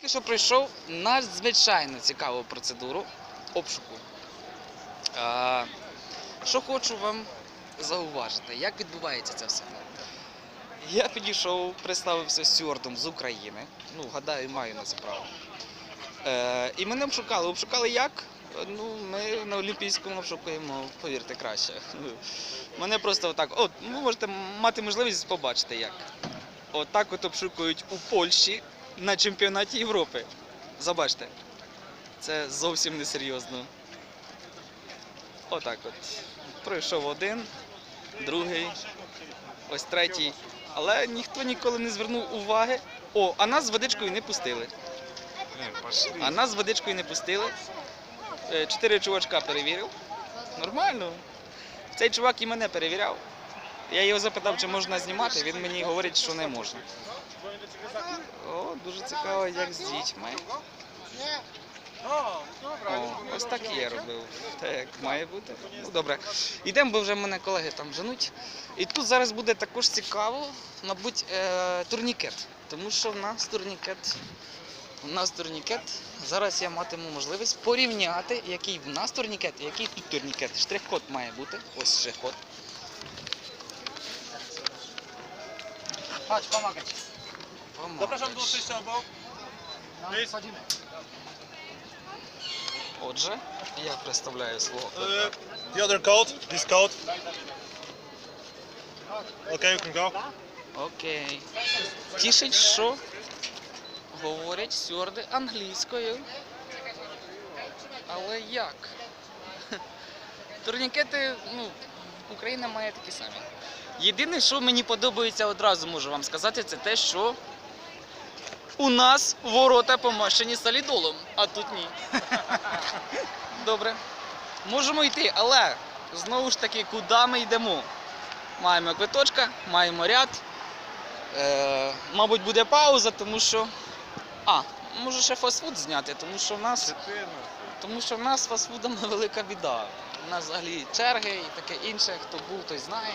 Тільки що пройшов надзвичайно цікаву процедуру обшуку. А, що хочу вам зауважити, як відбувається це все. Я підійшов, представився стюардом з України. Ну, гадаю, маю на це право. Е, і мене обшукали. Обшукали як? Ну, ми на Олімпійському обшукуємо, повірте, краще. Мене просто отак. От, ви можете мати можливість побачити як. Отак от обшукують у Польщі на чемпіонаті Європи. Забачте. Це зовсім несерйозно. Отак от. Пройшов один, другий, ось третій. Але ніхто ніколи не звернув уваги. О, а нас з водичкою не пустили. А нас з водичкою не пустили. Е, Чотири чувачка перевірив. Нормально. Цей чувак і мене перевіряв. Я його запитав, чи можна знімати. Він мені говорить, що не можна. Дуже цікаво, як з дітьми. О, ось так я робив. Так як має бути. Ну добре. Йдемо, бо вже мене колеги там женуть. І тут зараз буде також цікаво, мабуть, е, турнікет. Тому що в нас турнікет. У нас турнікет. Зараз я матиму можливість порівняти, який в нас турнікет і який тут турнікет. Штрих-код має бути. Ось штрих-код. Chodź, pomagać. Zapraszam do przejścia obok. Wchodzimy. Отже, я представляю свого. Uh, the other code, this code. Okay, you can go. Окей. Тішить, що говорять стюарди англійською. Але як? Турнікети, ну, Україна має такі самі. Єдине, що мені подобається одразу, можу вам сказати, це те, що у нас ворота помащені солідолом, а тут ні. Добре. Можемо йти, але знову ж таки, куди ми йдемо? Маємо квиточка, маємо ряд. Е, мабуть, буде пауза, тому що. А, може ще фастфуд зняти, тому що в нас, тому що в нас з фастфудом велика біда. У нас взагалі черги і таке інше. Хто був, той знає.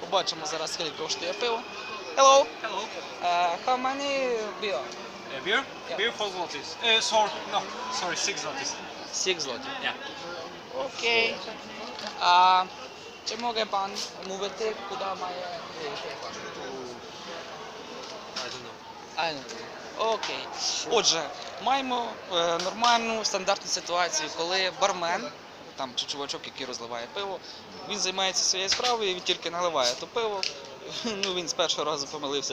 Побачимо зараз, скільки коштує пиво. Hello. Hello. Uh, how many beer? Uh, beer? Yeah. Beer for zlotys. Uh, sorry, no, sorry, six zlotys. Six злотів. Yeah. Окей. А чи може пан мовити, куди має йти? I don't know. А, ну, Окей. Отже, маємо е, нормальну стандартну ситуацію, коли бармен, там чи чувачок, який розливає пиво, він займається своєю справою, він тільки наливає то пиво. Ну він з першого разу помилився,